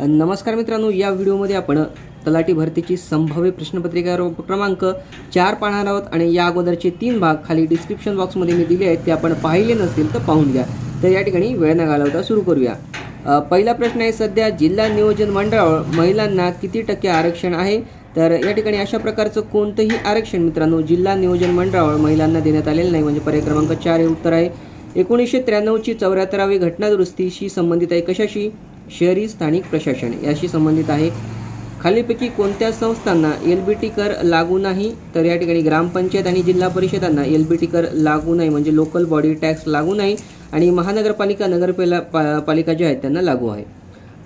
नमस्कार मित्रांनो या व्हिडिओमध्ये आपण तलाठी भरतीची संभाव्य प्रश्नपत्रिका क्रमांक चार पाहणार आहोत आणि या अगोदरचे तीन भाग खाली डिस्क्रिप्शन बॉक्समध्ये मी दिले आहेत ते आपण पाहिले नसतील तर पाहून घ्या. तर या ठिकाणी वेळ न घालवता सुरू करूया. पहिला प्रश्न आहे सध्या जिल्हा नियोजन मंडळावर महिलांना किती टक्के आरक्षण आहे? तर या ठिकाणी अशा प्रकारचं कोणतंही आरक्षण मित्रांनो जिल्हा नियोजन मंडळावर महिलांना देण्यात आलेलं नाही. म्हणजे पर्याय क्रमांक चार हे उत्तर आहे. एकोणीसशे त्र्याण्णवची चौऱ्याहत्तरावी घटनादुरुस्तीशी संबंधित आहे कशाशी? शहरी स्थानिक प्रशासन याशी संबंधित आहे. खालीलपैकी कोणत्या संस्थांना एल बी टी कर लागू नाही तर या ठिकाणी ग्रामपंचायत आणि जिल्हा परिषदांना एल बी टी कर लागू नाही म्हणजे लोकल बॉडी टॅक्स लागू नाही आणि महानगरपालिका नगरपाला पा- पालिका ज्या आहेत त्यांना लागू आहे.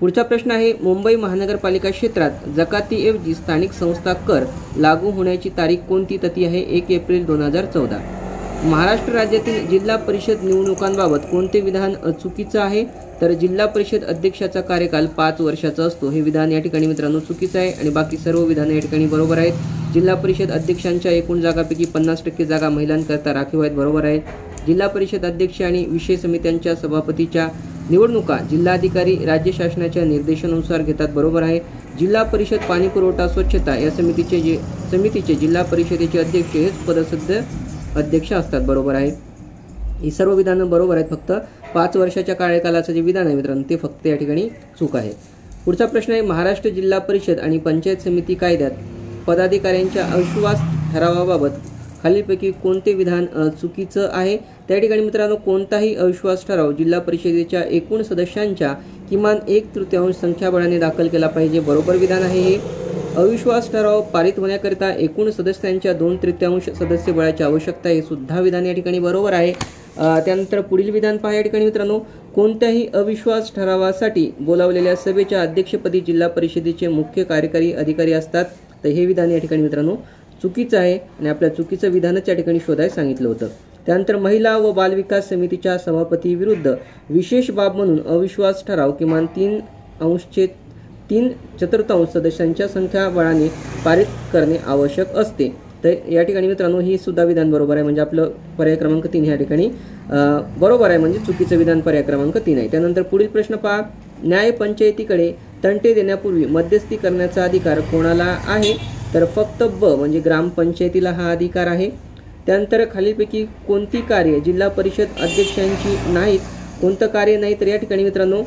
पुढचा प्रश्न आहे मुंबई महानगरपालिका क्षेत्रात जकातीऐवजी स्थानिक संस्था कर लागू होण्याची तारीख कोणती? तती आहे एक एप्रिल दोन हजार चौदा. महाराष्ट्र राज्यातील जिल्हा परिषद निवडणुकांबाबत कोणते विधान चुकीचं आहे? तर जिल्हा परिषद अध्यक्षाचा कार्यकाल पाच वर्षाचा असतो. हे विधान या ठिकाणी मित्रांनो चुकीचं आहे आणि बाकी सर्व विधानं या ठिकाणी बरोबर आहेत. जिल्हा परिषद अध्यक्षांच्या एकूण जागापैकी पन्नास टक्के जागा महिलांकरता राखीव आहेत बरोबर आहे जिल्हा परिषद अध्यक्ष आणि विषय समित्यांच्या सभापतीच्या निवडणुका जिल्हाधिकारी राज्य शासनाच्या निर्देशानुसार घेतात बरोबर आहे. जिल्हा परिषद पाणी पुरवठा स्वच्छता या समितीचे जे समितीचे जिल्हा परिषदेचे अध्यक्ष हेच पदसद्ध अध्यक्ष असतात बरोबर आहे. ही सर्व विधानं बरोबर आहेत फक्त पाच वर्षाच्या कार्यकालाचं जे विधान आहे मित्रांनो ते फक्त या ठिकाणी चूक आहे. पुढचा प्रश्न आहे महाराष्ट्र जिल्हा परिषद आणि पंचायत समिती कायद्यात पदाधिकाऱ्यांच्या अविश्वास ठरावाबाबत खालीलपैकी कोणते विधान चुकीचं आहे? त्या ठिकाणी मित्रांनो कोणताही अविश्वास ठराव जिल्हा परिषदेच्या एकूण सदस्यांच्या किमान एक तृतीयांश संख्याबळाने दाखल केला पाहिजे. बरोबर विधान आहे हे. अविश्वास ठराव पारित होण्याकरिता एकूण सदस्यांच्या दोन तृतीयांश सदस्य बळाची आवश्यकता हे सुद्धा विधान या ठिकाणी बरोबर आहे. त्यानंतर पुढील विधान पहा या ठिकाणी मित्रांनो. कोणत्याही अविश्वास ठरावासाठी बोलावलेल्या सभेच्या अध्यक्षपदी जिल्हा परिषदेचे मुख्य कार्यकारी अधिकारी असतात. तर हे विधान या ठिकाणी मित्रांनो चुकीचं आहे आणि आपल्या चुकीचं विधानच या ठिकाणी शोधायला सांगितलं होतं. त्यानंतर महिला व बालविकास समितीच्या सभापती विरुद्ध विशेष बाब म्हणून अविश्वास ठराव किमान तीन अंशचे तीन चतुर्थांश सदस्यांच्या संख्याबळाने पारित करणे आवश्यक असते. तर या ठिकाणी मित्रांनो ही सुद्धा विधान बरोबर आहे. म्हणजे आपलं पर्याय क्रमांक तीन ह्या ठिकाणी बरोबर आहे. म्हणजे चुकीचं विधान पर्याय क्रमांक तीन आहे. त्यानंतर पुढील प्रश्न पहा. न्याय पंचायतीकडे तंटे देण्यापूर्वी मध्यस्थी करण्याचा अधिकार कोणाला आहे? तर फक्त ब म्हणजे ग्रामपंचायतीला हा अधिकार आहे. त्यानंतर खालीलपैकी कोणती कार्य जिल्हा परिषद अध्यक्षांची नाहीत कोणतं कार्य नाही तर या ठिकाणी मित्रांनो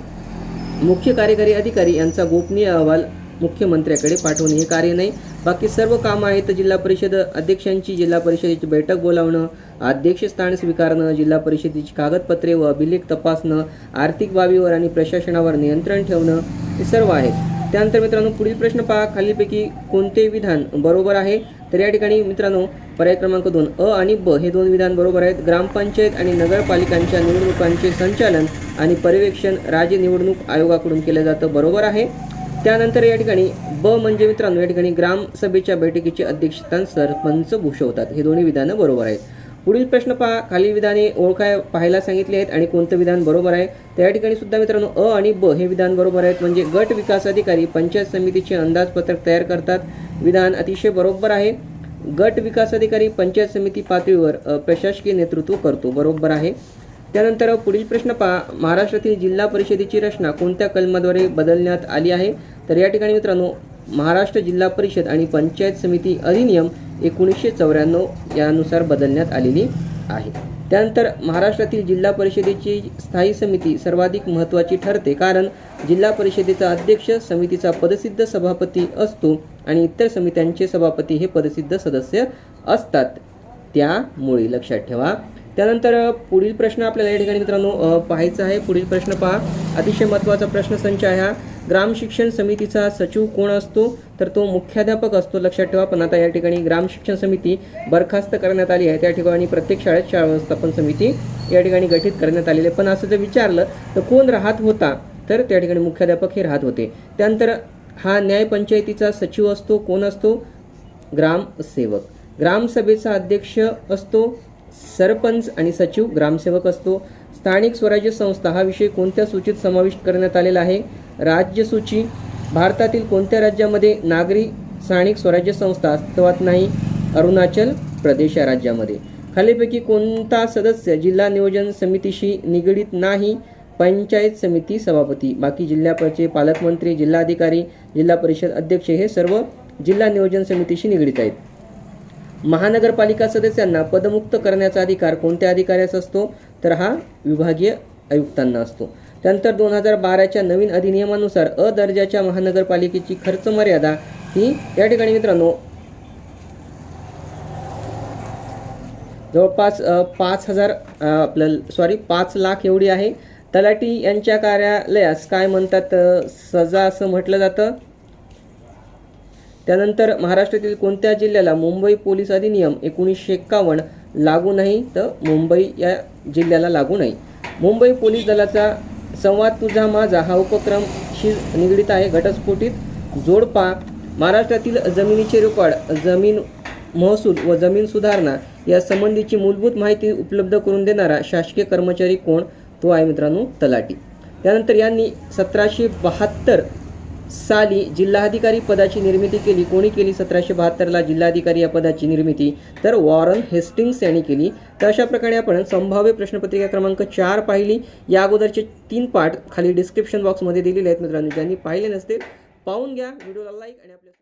मुख्य कार्यकारी अधिकारी यांचा गोपनीय अहवाल मुख्यमंत्र्याकडे पाठवणे हे कार्य नाही. बाकी सर्व कामं आहेत. जिल्हा परिषद अध्यक्षांची जिल्हा परिषदेची बैठक बोलावणं अध्यक्षस्थान स्वीकारणं जिल्हा परिषदेची कागदपत्रे व अभिलेख तपासणं आर्थिक बाबीवर आणि प्रशासनावर नियंत्रण ठेवणं हे सर्व आहे त्यानंतर मित्रांनो पुढील प्रश्न पहा. खालीलपैकी कोणते विधान बरोबर आहे? तर या ठिकाणी मित्रांनो पर्याय क्रमांक दोन अ आणि ब हे दोन विधान बरोबर आहेत. ग्रामपंचायत आणि नगरपालिकांच्या निवडणुकांचे संचालन आणि पर्यवेक्षण राज्य निवडणूक आयोगाकडून केलं जातं बरोबर आहे. त्यानंतर या ठिकाणी ब म्हणजे मित्रांनो या ठिकाणी ग्रामसभेच्या बैठकीचे अध्यक्षस्थान सरपंच भूषवतात. हे दोन्ही विधानं बरोबर आहेत. पुढील प्रश्न पहा. खालील विधाने ओळखाय पाहायला सांगितले आहेत आणि कोणतं विधान बरोबर आहे? त्या ठिकाणी सुद्धा मित्रांनो अ आणि ब हे विधान बरोबर आहेत. म्हणजे गट विकास अधिकारी पंचायत समितीचे अंदाजपत्रक तयार करतात. विधान अतिशय बरोबर आहे. गट विकास अधिकारी पंचायत समिती पातळीवर प्रशासकीय नेतृत्व करतो. बरोबर आहे. त्यानंतर पुढील प्रश्न पहा. महाराष्ट्रातील जिल्हा परिषदेची रचना कोणत्या कलमाद्वारे बदलण्यात आली आहे? तर या ठिकाणी मित्रांनो महाराष्ट्र जिल्हा परिषद आणि पंचायत समिती अधिनियम एकोणीसशे चौऱ्याण्णव यानुसार बदलण्यात आलेली आहे. त्यानंतर महाराष्ट्रातील जिल्हा परिषदेची स्थायी समिती सर्वाधिक महत्त्वाची ठरते कारण जिल्हा परिषदेचा अध्यक्ष समितीचा पदसिद्ध सभापती असतो आणि इतर समित्यांचे सभापती हे पदसिद्ध सदस्य असतात. त्यामुळे लक्षात ठेवा. त्यानंतर पुढील प्रश्न आपल्याला या ठिकाणी मित्रांनो पाहायचा आहे. पुढील प्रश्न पहा. अतिशय महत्त्वाचा प्रश्न संच आहे हा. ग्राम शिक्षण समितीचा सचिव कोण असतो? तर तो मुख्याध्यापक असतो लक्षात ठेवा. पण आता या ठिकाणी ग्राम शिक्षण समिती बरखास्त करण्यात आली आहे. त्या ठिकाणी प्रत्येक शाळेत शाळा व्यवस्थापन समिती या ठिकाणी गठीत करण्यात आलेली आहे. पण असं जर विचारलं तर कोण राहत होता? तर त्या ठिकाणी मुख्याध्यापक हे राहत होते. त्यानंतर हा न्यायपंचायतीचा सचिव असतो. कोण असतो? ग्रामसेवक ग्रामसभेचा अध्यक्ष असतो सरपंच आणि सचिव ग्रामसेवक असतो. स्थानिक स्वराज्य संस्था हा विषय कोणत्या सूचीत समाविष्ट करण्यात आलेला आहे? राज्यसूची भारतातील कोणत्या राज्यामध्ये नागरी स्थानिक स्वराज्य संस्था अस्तित्वात नाही? अरुणाचल प्रदेश या राज्यामध्ये. खालीपैकी कोणता सदस्य जिल्हा नियोजन समितीशी निगडीत नाही? पंचायत समिती सभापती. बाकी जिल्ह्याचे पालकमंत्री जिल्हाधिकारी जिल्हा परिषद अध्यक्ष हे सर्व जिल्हा नियोजन समितीशी निगडीत आहेत. महानगरपालिका सदस्यांना पदमुक्त करण्याचा अधिकार कोणत्या अधिकाऱ्यास असतो? तर हा विभागीय आयुक्तांना असतो. त्यानंतर दोन हजार बाराच्या नवीन अधिनियमानुसार अ दर्जाच्या महानगरपालिकेची खर्च मर्यादा ही या ठिकाणी मित्रांनो जवळपास पाच हजार आपलं सॉरी पाच लाख एवढी आहे. तलाठी यांच्या कार्यालयास काय म्हणतात सजा असं म्हटलं जातं. त्यानंतर महाराष्ट्रातील कोणत्या जिल्ह्याला मुंबई पोलीस अधिनियम एकोणीसशे एक्कावन्न लागू नाही तर मुंबई या जिल्ह्याला लागू नाही. मुंबई पोलीस दलाचा संवाद तुझा माझा. हा उपक्रमशी निगडीत आहे. घटस्फोटित जोडपा. महाराष्ट्रातील जमिनीचे रेकॉर्ड जमीन महसूल व जमीन सुधारणा या संबंधीची मूलभूत माहिती उपलब्ध करून देणारा शासकीय कर्मचारी कोण? तो आहे मित्रांनो तलाठी. त्यानंतर यांनी सतराशे बहात्तर साली जिल्हाधिकारी पदाची निर्मिती केली. कोणी केली? सतराशे बहात्तरला जिल्हाधिकारी या पदाची निर्मिती. तर वॉरन हेस्टिंग्स यांनी केली. तर अशा प्रकारे आपण संभाव्य प्रश्नपत्रिका क्रमांक चार पाहिली. या अगोदरचे तीन पार्ट खाली डिस्क्रिप्शन बॉक्समध्ये दिलेले आहेत मित्रांनो. ज्यांनी पाहिले नसतील पाहून घ्या. व्हिडिओला लाईक आणि आपल्या